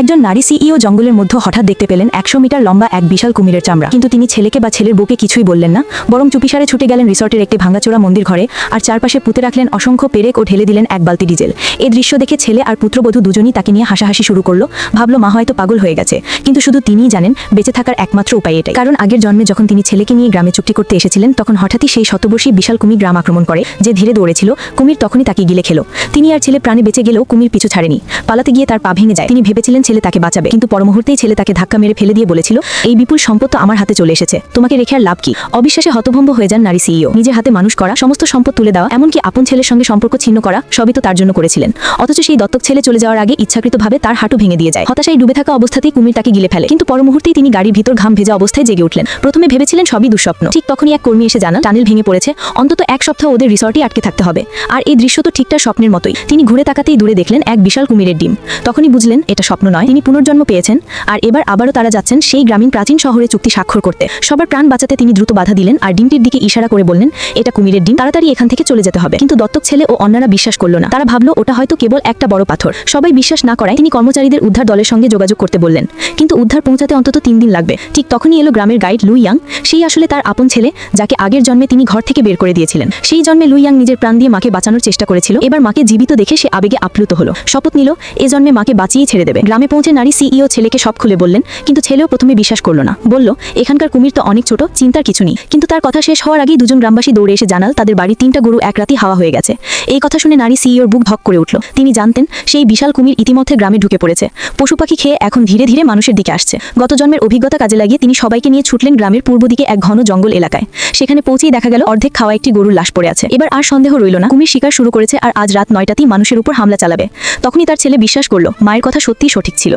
একজন নারী সিইও জঙ্গলের মধ্যে হঠাৎ দেখতে পেলেন একশো মিটার লম্বা এক বিশাল কুমিরের চামড়া। কিন্তু তিনি ছেলেকে বা ছেলের বুকে কিছুই বললেন না, বরং চুপিসারে ছুটে গেলেন রিসর্টের একটি ভাঙাচোরা মন্দির ঘরে আর চারপাশে পুঁতে রাখলেন অসংখ্য পেরেক ও ঢেলে দিলেন এক বালতি ডিজেল। এই দৃশ্য দেখে ছেলে আর পুত্রবধূ দুজনই তাকে নিয়ে হাসাহাসি শুরু করল। ভাবলো, মা হয়তো পাগল হয়ে গেছে। কিন্তু শুধু তিনিই জানেন, বেঁচে থাকার একমাত্র উপায় এটাই। কারণ আগের জন্মে যখন তিনি ছেলেকে নিয়ে গ্রামে চুক্তি করতে এসেছিলেন, তখন হঠাৎই সেই শতবর্ষী বিশাল কুমির গ্রাম আক্রমণ করে, যে ধীরে দৌড়েছিল, কুমির তখনই তাকে গিলে খেলো। তিনি আর ছেলে প্রাণে বেঁচে গেলেও কুমির পিছু ছাড়েনি। পালাতে গিয়ে তার পা ভেঙে যায়। তিনি ভেবেছিলেন ছেলে তাকে বাঁচাবে। কিন্তু পরমুহূর্তেই ছেলে তাকে ধাক্কা মেরে ফেলে দিয়ে বলেছিল, এই বিপুল সম্পদ তো আমার হাতে চলে এসেছে। তোমাকে রেখে আর লাভ কি? অবিশ্বাসে হতভম্ব হয়ে যান নারী সিইও। নিজের হাতে মানুষ করা, সমস্ত সম্পদ তুলে দেওয়া, এমনকি আপন ছেলের সঙ্গে সম্পর্ক ছিন্ন করা, সবই তো তার জন্য করেছিলেন। অথচ সেই দত্তক ছেলে চলে যাওয়ার আগে ইচ্ছাকৃতভাবে তার হাঁটু ভেঙে দিয়ে যায়। হতাশায় ডুবে থাকা অবস্থাতেই কুমির তাকে গিলে ফেলে। কিন্তু পরমুহূর্তেই তিনি গাড়ির ভিতর ঘাম ভেজা অবস্থায় জেগে উঠলেন। প্রথমে ভেবেছিলেন সবই দুঃস্বপ্ন। ঠিক তখনই এক কর্মী এসে জানান, টানেল ভেঙে পড়েছে। অন্তত এক সপ্তাহ ওদের রিসর্টে আটকে থাকতে হবে। আর এই দৃশ্য তো ঠিকঠাক স্বপ্নের মতোই। তিনি ঘুরে তাকাতেই দূরে দেখলেন এক বিশাল কুমিরের ডিম। তখনই বুঝলেন, এটা স্বপ্ন নয়, তিনি পুনর্জন্ম পেয়েছেন আর এবার আবারও তারা যাচ্ছেন সেই গ্রামীণ প্রাচীন শহরে চুক্তি স্বাক্ষর করতে। সবার প্রাণ বাঁচাতে তিনি দ্রুত বাধা দিলেন আর ডিমটির দিকে ইশারা করে বললেন, এটা কুমিরের ডিম, তাড়াতাড়ি এখান থেকে চলে যেতে হবে। কিন্তু দত্তক ছেলে ও অন্যরা বিশ্বাস করল না। তারা ভাবলো, ওটা হয়তো কেবল একটা বড় পাথর। সবাই বিশ্বাস না করায় তিনি কর্মচারীদের উদ্ধার দলের সঙ্গে যোগাযোগ করতে বললেন। কিন্তু উদ্ধার পৌঁছাতে অন্তত তিন দিন লাগবে। ঠিক তখনই এলো গ্রামের গাইড লুইয়াং সেই আসলে তার আপন ছেলে, যাকে আগের জন্মে তিনি ঘর থেকে বের করে দিয়েছিলেন। সেই জন্মে লুইয়াং নিজের প্রাণ দিয়ে মাকে বাঁচানোর চেষ্টা করেছিল। এবার মাকে জীবিত দেখে সে আবেগে আপ্লুত হলো। শপথ নিল, এ জন্মে মাকে বাঁচিয়ে ছেড়ে দেবে। গ্রামে পৌঁছে নারী সিইও ছেলেকে সব খুলে বললেন, কিন্তু ছেলেও প্রথমে বিশ্বাস করল না। বলল, এখানকার কুমির তো অনেক ছোট, চিন্তার কিছু নেই। কিন্তু তার কথা শেষ হওয়ার আগেই দুজন গ্রামবাসী দৌড়ে এসে জানাল, তাদের বাড়ির তিনটা গরু এক রাতি হাওয়া হয়ে গেছে। এই কথা শুনে নারী সিইওর বুক ধক করে উঠল। তিনি জানতেন, সেই বিশাল কুমির ইতিমধ্যে গ্রামে ঢুকে পড়েছে। পশু পাখি খেয়ে এখন ধীরে ধীরে মানুষের দিকে আসছে। গত জন্মের অভিজ্ঞতা কাজে লাগিয়ে তিনি সবাইকে নিয়ে ছুটলেন গ্রামের পূর্ব দিকে এক ঘন জঙ্গল এলাকায়। সেখানে পৌঁছেই দেখা গেল, অর্ধেক খাওয়া একটি গরুর লাশ পড়ে আছে। এবার আর সন্দেহ রইল না, কুমির শিকার শুরু করেছে আর আজ রাত নয়টাতেই মানুষের উপর হামলা চালাবে। তখনই তার ছেলে বিশ্বাস করল, মায়ের কথা সত্যিই সঠিক ছিল